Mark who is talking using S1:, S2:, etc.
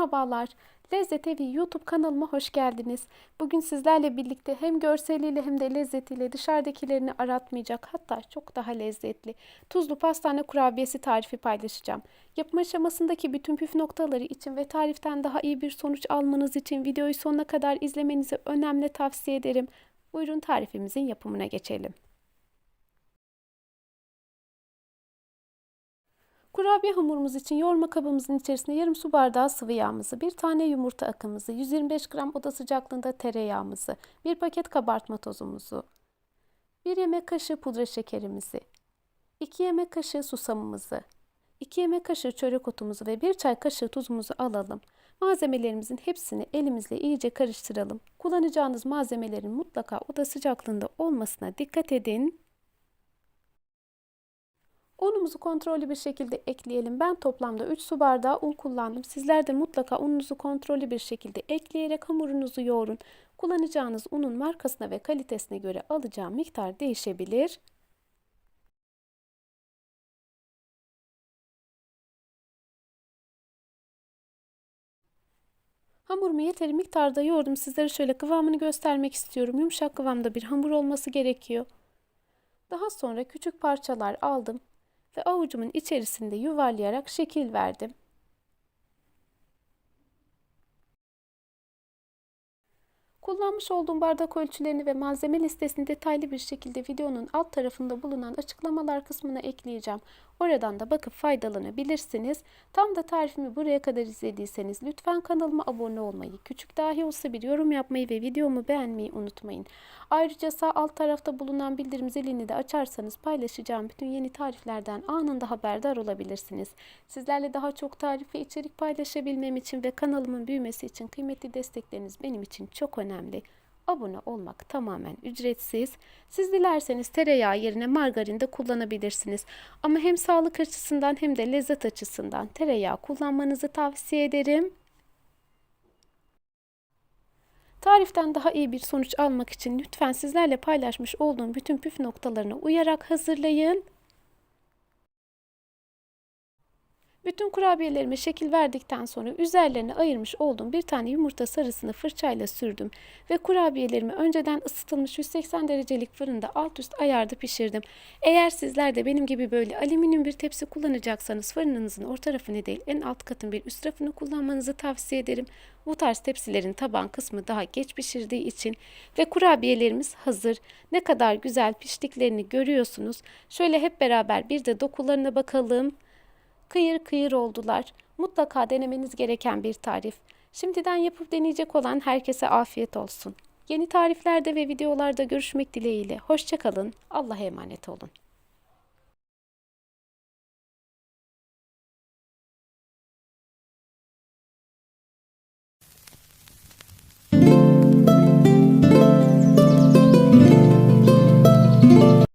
S1: Merhabalar, Lezzet Evi YouTube kanalıma hoş geldiniz. Bugün sizlerle birlikte hem görseliyle hem de lezzetiyle dışarıdakilerini aratmayacak hatta çok daha lezzetli tuzlu pastane kurabiyesi tarifi paylaşacağım. Yapım aşamasındaki bütün püf noktaları için ve tariften daha iyi bir sonuç almanız için videoyu sonuna kadar izlemenizi önemli tavsiye ederim. Buyurun tarifimizin yapımına geçelim. Kurabiye hamurumuz için yoğurma kabımızın içerisine yarım su bardağı sıvı yağımızı, bir tane yumurta akımızı, 125 gram oda sıcaklığında tereyağımızı, bir paket kabartma tozumuzu, bir yemek kaşığı pudra şekerimizi, 2 yemek kaşığı susamımızı, 2 yemek kaşığı çörek otumuzu ve 1 çay kaşığı tuzumuzu alalım. Malzemelerimizin hepsini elimizle iyice karıştıralım. Kullanacağınız malzemelerin mutlaka oda sıcaklığında olmasına dikkat edin. Unumuzu kontrollü bir şekilde ekleyelim. Ben toplamda 3 su bardağı un kullandım. Sizler de mutlaka ununuzu kontrollü bir şekilde ekleyerek hamurunuzu yoğurun. Kullanacağınız unun markasına ve kalitesine göre alacağı miktar değişebilir. Hamurumu yeteri miktarda yoğurdum. Sizlere şöyle kıvamını göstermek istiyorum. Yumuşak kıvamda bir hamur olması gerekiyor. Daha sonra küçük parçalar aldım ve avucumun içerisinde yuvarlayarak şekil verdim. Kullanmış olduğum bardak ölçülerini ve malzeme listesini detaylı bir şekilde videonun alt tarafında bulunan açıklamalar kısmına ekleyeceğim. Oradan da bakıp faydalanabilirsiniz. Tam da tarifimi buraya kadar izlediyseniz lütfen kanalıma abone olmayı, küçük dahi olsa bir yorum yapmayı ve videomu beğenmeyi unutmayın. Ayrıca sağ alt tarafta bulunan bildirim zilini de açarsanız paylaşacağım bütün yeni tariflerden anında haberdar olabilirsiniz. Sizlerle daha çok tarif ve içerik paylaşabilmem için ve kanalımın büyümesi için kıymetli destekleriniz benim için çok önemli. Abone olmak tamamen ücretsiz. Siz dilerseniz tereyağı yerine margarin de kullanabilirsiniz. Ama hem sağlık açısından hem de lezzet açısından tereyağı kullanmanızı tavsiye ederim. Tariften daha iyi bir sonuç almak için lütfen sizlerle paylaşmış olduğum bütün püf noktalarına uyarak hazırlayın. Bütün kurabiyelerime şekil verdikten sonra üzerlerine ayırmış olduğum bir tane yumurta sarısını fırçayla sürdüm ve kurabiyelerimi önceden ısıtılmış 180 derecelik fırında alt üst ayarda pişirdim. Eğer sizler de benim gibi böyle alüminyum bir tepsi kullanacaksanız fırınınızın orta tarafını değil en alt katın bir üst tarafını kullanmanızı tavsiye ederim. Bu tarz tepsilerin taban kısmı daha geç pişirdiği için ve kurabiyelerimiz hazır. Ne kadar güzel piştiklerini görüyorsunuz. Şöyle hep beraber bir de dokularına bakalım kıyır kıyır oldular. Mutlaka denemeniz gereken bir tarif. Şimdiden yapıp deneyecek olan herkese afiyet olsun. Yeni tariflerde ve videolarda görüşmek dileğiyle. Hoşçakalın. Allah'a emanet olun.